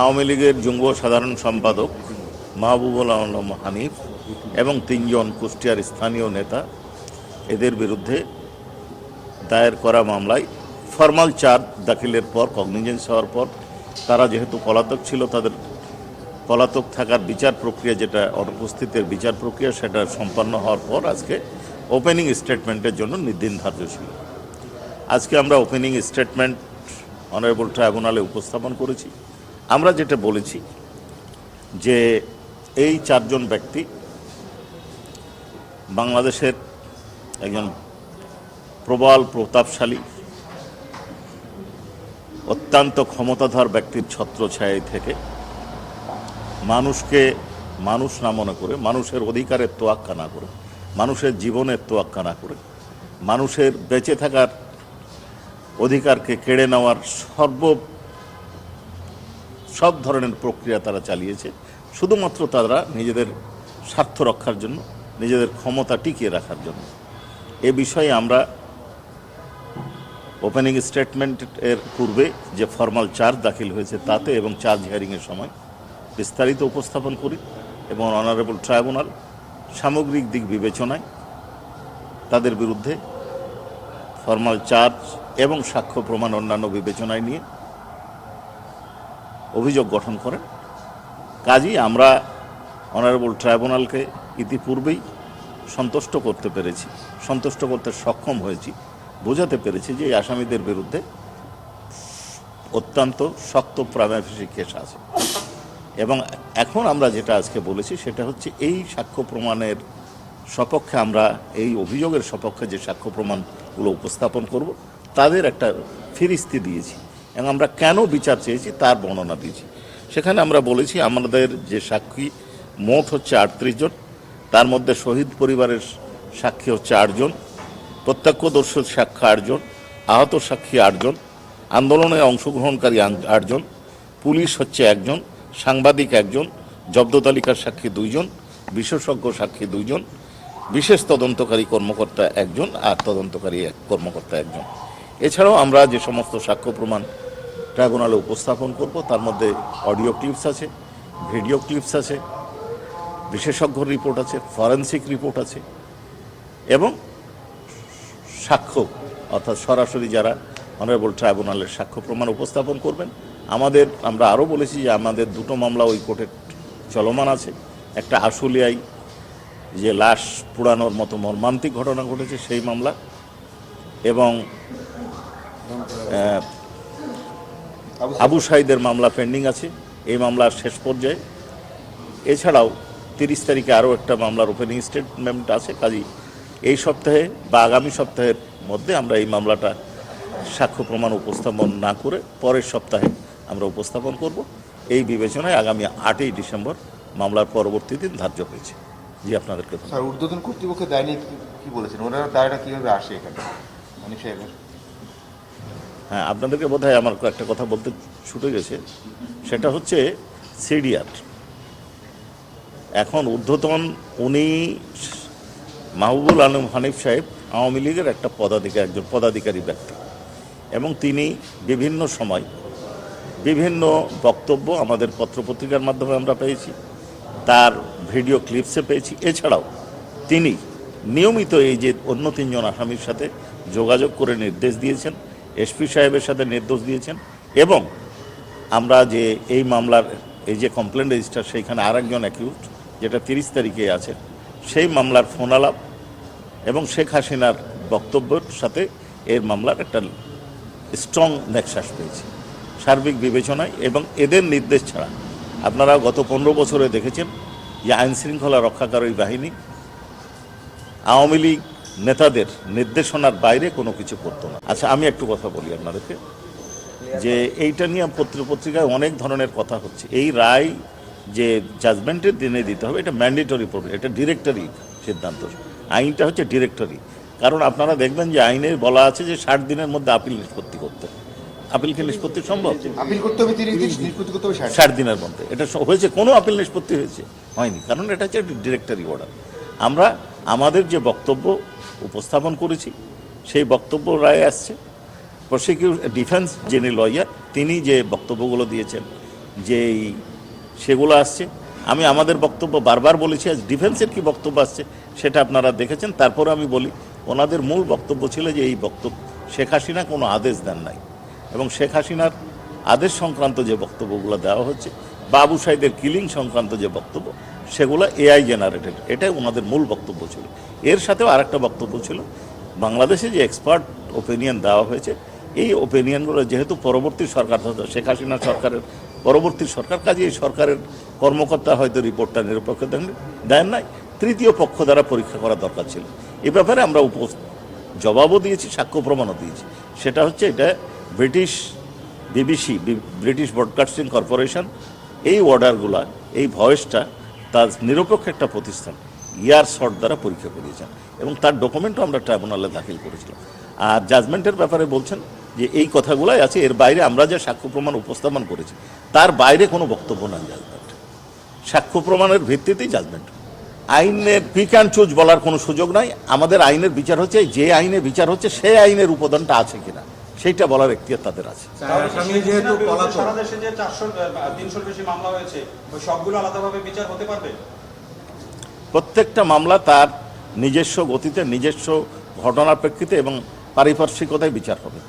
আওয়ামী লীগের যুগ্ম সাধারণ সম্পাদক মাহবুবুল আলম হানিফ এবং তিনজন কুষ্টিয়ার স্থানীয় নেতা, এদের বিরুদ্ধে দায়ের করা মামলায় ফর্মাল চার্জ দাখিলের পর কগনিজেন্স হওয়ার পর, তারা যেহেতু পলাতক ছিল, তাদের পলাতক থাকার বিচার প্রক্রিয়া যেটা, অনুপস্থিতের বিচার প্রক্রিয়া সেটা সম্পন্ন হওয়ার পর আজকে ওপেনিং স্টেটমেন্টের জন্য নির্দিন ধার্য ছিল। আজকে আমরা ওপেনিং স্টেটমেন্ট অনারেবল ট্রাইব্যুনালে উপস্থাপন করেছি। আমরা যেটা বলেছি যে এই চারজন ব্যক্তি বাংলাদেশের একজন প্রবল প্রতাপশালী, অত্যন্ত ক্ষমতাধর ব্যক্তির ছত্রছায়ায় থেকে মানুষকে মানুষ না মনে করে, মানুষের অধিকারের তোয়াক্কা না করে, মানুষের জীবনের তোয়াক্কা না করে, মানুষের বেঁচে থাকার অধিকারকে কেড়ে নেওয়ার সর্ব সব ধরনের প্রক্রিয়া তারা চালিয়েছে। শুধুমাত্র তারা নিজেদের স্বার্থ রক্ষার জন্য, নিজেদের ক্ষমতা টিকিয়ে রাখার জন্য। এ বিষয়ে আমরা ওপেনিং স্টেটমেন্ট এর পূর্বে যে ফর্মাল চার্জ দাখিল হয়েছে তাতে এবং চার্জ হিয়ারিংয়ের সময় বিস্তারিত উপস্থাপন করি এবং অনারেবল ট্রাইব্যুনাল সামগ্রিক দিক বিবেচনায় তাদের বিরুদ্ধে ফর্মাল চার্জ এবং সাক্ষ্য প্রমাণ অন্যান্য বিবেচনায় নিয়ে অভিযোগ গঠন করেন। কাজেই আমরা অনারেবল ট্রাইব্যুনালকে ইতিপূর্বেই সন্তুষ্ট করতে পেরেছি, সন্তুষ্ট করতে সক্ষম হয়েছি, বোঝাতে পেরেছি যে এই আসামিদের বিরুদ্ধে অত্যন্ত শক্ত প্রাইমারি কেস আছে। এবং এখন আমরা যেটা আজকে বলেছি, সেটা হচ্ছে এই সাক্ষ্য প্রমাণের সপক্ষে আমরা, এই অভিযোগের সপক্ষে যে সাক্ষ্য প্রমাণগুলো উপস্থাপন করব, তাদের একটা ফিরিস্তি দিয়েছি। এবং আমরা কেন বিচার চেয়েছি তার বর্ণনা দিয়েছি। সেখানে আমরা বলেছি, আমাদের যে সাক্ষী, মোট হচ্ছে আটত্রিশ জন। তার মধ্যে শহীদ পরিবারের সাক্ষী হচ্ছে আটজন প্রত্যক্ষদর্শী সাক্ষী আটজন আহত সাক্ষী আটজন আন্দোলনে অংশগ্রহণকারী আটজন পুলিশ হচ্ছে একজন সাংবাদিক একজন জব্দ তালিকার সাক্ষী দুইজন বিশেষজ্ঞ সাক্ষী দুইজন বিশেষ তদন্তকারী কর্মকর্তা একজন আর তদন্তকারী কর্মকর্তা একজন এছাড়াও আমরা যে সমস্ত সাক্ষ্য প্রমাণ ট্রাইব্যুনালে উপস্থাপন করব, তার মধ্যে অডিও ক্লিপস আছে, ভিডিও ক্লিপস আছে, বিশেষজ্ঞ রিপোর্ট আছে, ফরেন্সিক রিপোর্ট আছে, এবং সাক্ষ্য, অর্থাৎ সরাসরি যারা অনারেবল ট্রাইব্যুনালের সাক্ষ্য প্রমাণ উপস্থাপন করবেন, আমাদের, আমরা আরও বলেছি যে আমাদের দুটো মামলা ওই কোর্টে চলমান আছে। একটা আশুলিয়ায় যে লাশ পুরানোর মতো মর্মান্তিক ঘটনা ঘটেছে, সেই মামলা এবং আবু সাইদের মামলা পেন্ডিং আছে। এই মামলার শেষ পর্যায়ে। এছাড়াও তিরিশ তারিখে আরও একটা মামলার ওপেনিং স্টেটমেন্ট আছে। কাজী এই সপ্তাহে বা আগামী সপ্তাহের মধ্যে আমরা এই মামলাটা সাক্ষ্য প্রমাণ উপস্থাপন না করে পরের সপ্তাহে আমরা উপস্থাপন করব। এই বিবেচনায় আগামী আটই ডিসেম্বর মামলার পরবর্তী দিন ধার্য হয়েছে। জি, আপনাদেরকে। স্যার, ঊর্ধ্বতন কর্তৃপক্ষ দায় নিয়ে কি বলেছেন? ওনারা দায়টা কীভাবে আসে এখানে? হ্যাঁ আপনাদেরকে বোধ হয় আমার একটা কথা বলতে ছুটে গেছে। সেটা হচ্ছে সিডিআর। এখন ঊর্ধ্বতন উনি মাহবুবুল আলম হানিফ সাহেব আওয়ামী লীগের একটা পদাধিকারী একজন পদাধিকারী ব্যক্তি। এবং তিনি বিভিন্ন সময় বিভিন্ন বক্তব্য আমাদের পত্রপত্রিকার মাধ্যমে আমরা পেয়েছি। তার ভিডিও ক্লিপসে পেয়েছি। এছাড়াও তিনি নিয়মিত এই যে অন্য তিনজন আসামির সাথে যোগাযোগ করে নির্দেশ দিয়েছেন, এসপি সাহেবের সাথে নির্দেশ দিয়েছেন এবং আমরা যে এই মামলার, এই যে কমপ্লেন রেজিস্টার সেইখানে আরেকজন অ্যাকিউজ যেটা তিরিশ তারিখে আছে, সেই মামলার ফোন আলাপ এবং শেখ হাসিনার বক্তব্যের সাথে এর মামলার একটা স্ট্রং নেক্সাস পেয়েছে। সার্বিক বিবেচনায় এবং এদের নির্দেশ ছাড়া। আপনারা গত পনেরো বছরে দেখেছেন যে আইনশৃঙ্খলা রক্ষাকারী বাহিনী আওয়ামী লীগ নেতাদের নির্দেশনার বাইরে কোনো কিছু করতো না। আচ্ছা আমি একটু কথা বলি আপনাদেরকে। যে এইটা নিয়ে পত্র পত্রিকায় অনেক ধরনের কথা হচ্ছে। এই রায় যে জাজমেন্টের দিনে দিতে হবে এটা ম্যান্ডেটরি প্রবলেম এটা ডিরেক্টরি সিদ্ধান্ত। আইনটা হচ্ছে ডিরেক্টরি কারণ আপনারা দেখবেন যে আইনে বলা আছে যে ষাট দিনের মধ্যে আপিল নিষ্পত্তি করতে। আপিল কি নিষ্পত্তি সম্ভব? আপিল করতে হবে নিষ্পত্তি করতে হবে ষাট দিনের মধ্যে। এটা হয়েছে কোনো আপিল নিষ্পত্তি হয়েছে হয়নি। কারণ এটা হচ্ছে ডিরেক্টরি অর্ডার আমরা আমাদের যে বক্তব্য উপস্থাপন করেছি, সেই বক্তব্য রায় আসছে। প্রসিকিউট ডিফেন্স যিনি লয়ার তিনি যে বক্তব্যগুলো দিয়েছেন যেই সেগুলো আসছে। আমি আমাদের বক্তব্য বারবার বলেছি, আজ ডিফেন্সের কি বক্তব্য আসছে সেটা আপনারা দেখেছেন। তারপরে আমি বলি, ওনাদের মূল বক্তব্য ছিল যে এই বক্তব্য, শেখ হাসিনা কোনো আদেশ দেন নাই। এবং শেখ হাসিনার আদেশ সংক্রান্ত যে বক্তব্যগুলো দেওয়া হচ্ছে, বাবু সাইদের কিলিং সংক্রান্ত যে বক্তব্য সেগুলো এআই জেনারেটেড এটাই ওনাদের মূল বক্তব্য ছিল। এর সাথেও আরেকটা বক্তব্য ছিল, বাংলাদেশে যে এক্সপার্ট ওপিনিয়ন দেওয়া হয়েছে, এই ওপিনিয়নগুলো যেহেতু পরবর্তী সরকার, শেখ হাসিনা সরকারের, পরবর্তী সরকার কাজে এই সরকারের কর্মকর্তা হয়তো রিপোর্টটা নিরপেক্ষ দেন দেন নাই, তৃতীয় পক্ষ দ্বারা পরীক্ষা করা দরকার ছিল। এ ব্যাপারে আমরা উপ জবাবও দিয়েছি, সাক্ষ্য প্রমাণও দিয়েছি। সেটা হচ্ছে এটা British BBC British broadcasting corporation, এই অর্ডারগুলা এই ভয়েসটা তার নিরপেক্ষ একটা প্রতিষ্ঠান, ইয়ার শর্ট দ্বারা পরীক্ষা করিয়েছেন এবং তার ডকুমেন্টও আমরা ট্রাইব্যুনালে দাখিল করেছিলাম। আর জাজমেন্টের ব্যাপারে বলছেন যে এই কথাগুলাই আছে, এর বাইরে আমরা যে সাক্ষ্য প্রমাণ উপস্থাপন করেছি, তার বাইরে কোনো বক্তব্য নাই জাজমেন্ট সাক্ষ্য প্রমাণের ভিত্তিতেই জাজমেন্ট। আইনের পিক অ্যান্ড চুজ বলার কোনো সুযোগ নাই। আমাদের আইনের বিচার হচ্ছে, যে আইনে বিচার হচ্ছে সেই আইনের উপাদানটা আছে কিনা। সেইটা বলার এখতিয়ার তাদের আছে। তাহলে আসামি শেখ যেহেতু হাসিনার বিরুদ্ধে পলাতক। সারা দেশে যে চারশো তিনশোর বেশি মামলা হয়েছে ওই সবগুলো আলাদাভাবে বিচার হতে পারবে? প্রত্যেকটা মামলা তার নিজস্ব গতিতে নিজস্ব ঘটনার প্রেক্ষিতে এবং পারিপার্শ্বিকতায় বিচার হবে।